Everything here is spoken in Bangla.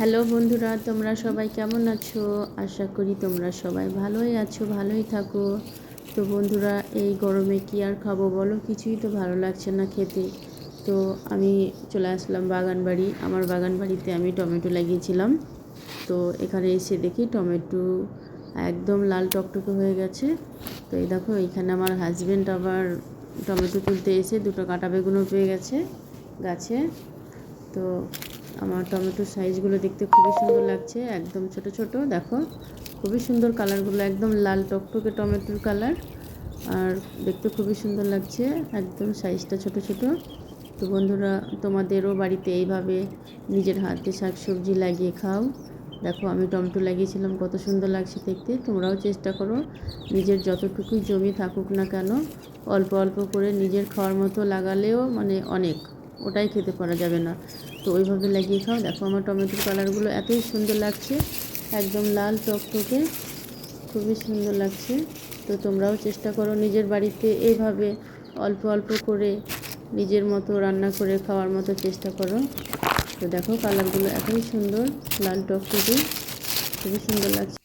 হ্যালো বন্ধুরা, তোমরা সবাই কেমন আছো? আশা করি তোমরা সবাই ভালোই আছো, ভালোই থাকো। তো বন্ধুরা, এই গরমে কি আর খাব বলো? কিছুই তো ভালো লাগছে না খেতে। তো আমি চলে আসলাম বাগান বাড়ি। আমার বাগান বাড়িতে আমি টমেটো লাগিয়েছিলাম। তো এখানে এসে দেখি টমেটো একদম লাল টকটকে হয়ে গেছে। তো এই দেখো, এখানে আমার হাজব্যান্ড আবার টমেটো তুলতে এসে দুটো কাঁটা বেগুনও পেয়ে গেছে গাছে। তো আমার টমেটোর সাইজগুলো দেখতে খুবই সুন্দর লাগছে, একদম ছোট ছোট, দেখো। খুবই সুন্দর কালারগুলো একদম লাল টকটকে টমেটোর কালার আর দেখতে খুবই সুন্দর লাগছে, একদম সাইজটা ছোট ছোট। তো বন্ধুরা, তোমাদেরও বাড়িতে এইভাবে নিজের হাতে শাক সবজি লাগিয়ে খাও। দেখো, আমি টমেটো লাগিয়েছিলাম, কত সুন্দর লাগছে দেখতে। তোমরাও চেষ্টা করো, নিজের যতটুকুই জমি থাকুক না কেন, অল্প অল্প করে নিজের খাওয়ার মতো লাগালেও মানে অনেক, ওটাই খেতে পারা যাবে না। তো ওইভাবে লাগিয়ে খাও। দেখো আমার টমেটোর কালারগুলো এতই সুন্দর লাগছে, একদম লাল টকটকে খুবই সুন্দর লাগছে। তো তোমরাও চেষ্টা করো নিজের বাড়িতে এইভাবে অল্প অল্প করে নিজের মতো রান্না করে খাওয়ার মতো চেষ্টা করো। তো দেখো কালারগুলো এতই সুন্দর, লাল টকটকে খুবই সুন্দর লাগছে।